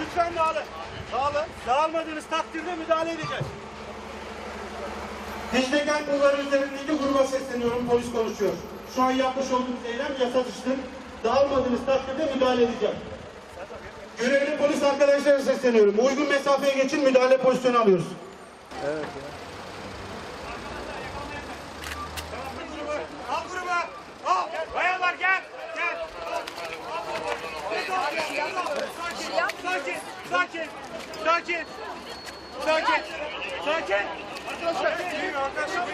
Lütfen dağılın. Dağılın. Dağılmadığınız takdirde müdahale edeceğiz. Dicle'den bunların üzerindeki gruba sesleniyorum. Polis konuşuyor. Şu an yapmış olduğunuz eylem yasa dışıdır. Dağılmadığınız takdirde müdahale edeceğim. Görevli polis arkadaşlara sesleniyorum. Uygun mesafeye geçin müdahale pozisyonu alıyoruz. Gel. Gel. Sakin. Sakin. Sakin. Sakin. Sakin. Arkadaşlar.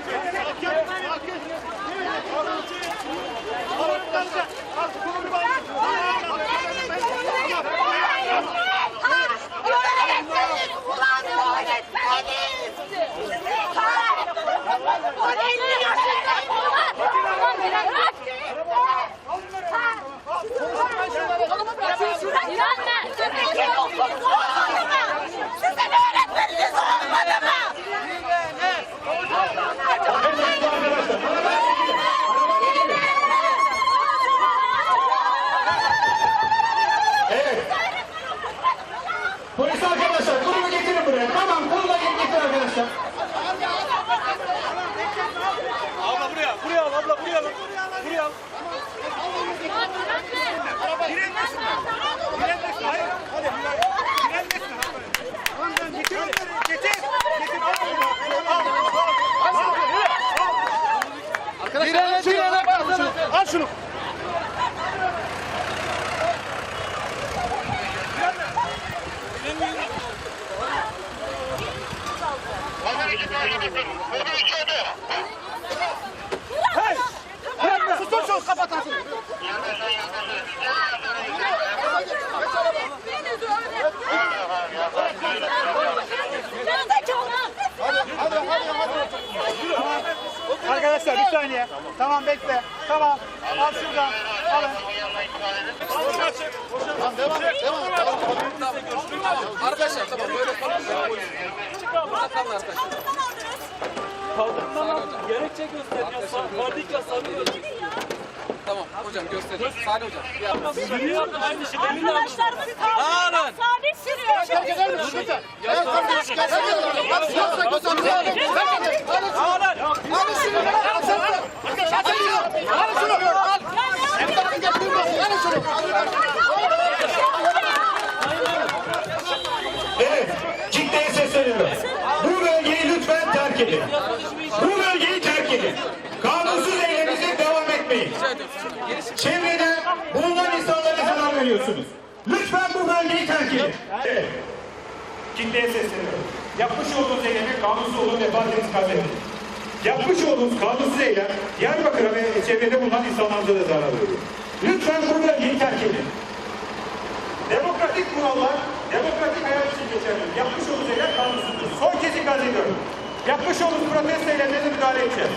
Sizin öğretmeniniz olmadı mı? Polis arkadaşlar grubu getirin buraya. Tamam konuda arkadaşlar. Abla buraya, buraya al abla buraya al. Buraya al. Direnmesin. Direnmesin. Hayır. Hadi. Direnmesin. Tamam ben getir onları. Getir. Getir. Al bunu. Al. Al. Al. Arkadaşlar al şunu. Hey! Bırakma. Sus sus kapat ağzını. Arkadaşlar bir saniye. Tamam bekle. Tamam. Al şuradan. Alın. Arkadaşlar tamam böyle konuşmayın. Kalın arkadaşlar. Kaldırmama gerekçe gösteriyor. Vardık yasağı verecek. Tamam hocam gösterin. Salih hocam. bir yapın. Yürüyordu aynı şey. Arkadaşlarımız kaldırmak sabit sürüyor. Evet. Ciddiye sesleniyorum. Bu bölgeyi lütfen edin. Bu bölgeyi terk edin. Kanunsuz eyleminize devam etmeyin. Çevrede bulunan insanlara zarar veriyorsunuz. Lütfen bu bölgeyi terk edin. Evet. Kitleye sesleniyorum. Yapmış olduğunuz eylemi kanunsuz olduğunu defalarca kaybedin. Yapmış olduğunuz kanunsuz eylem Diyarbakır'a ve çevrede bulunan insanlara da zarar veriyor. Lütfen bu bölgeyi terk edin. Demokratik kurallar, demokratik hayat için geçerli. Yapmış olduğunuz eylem kanunsuzdur. Son kez ikaz ediyorum. Yapmış olduğunuz protesto eylemlerine müdahale edeceğiz.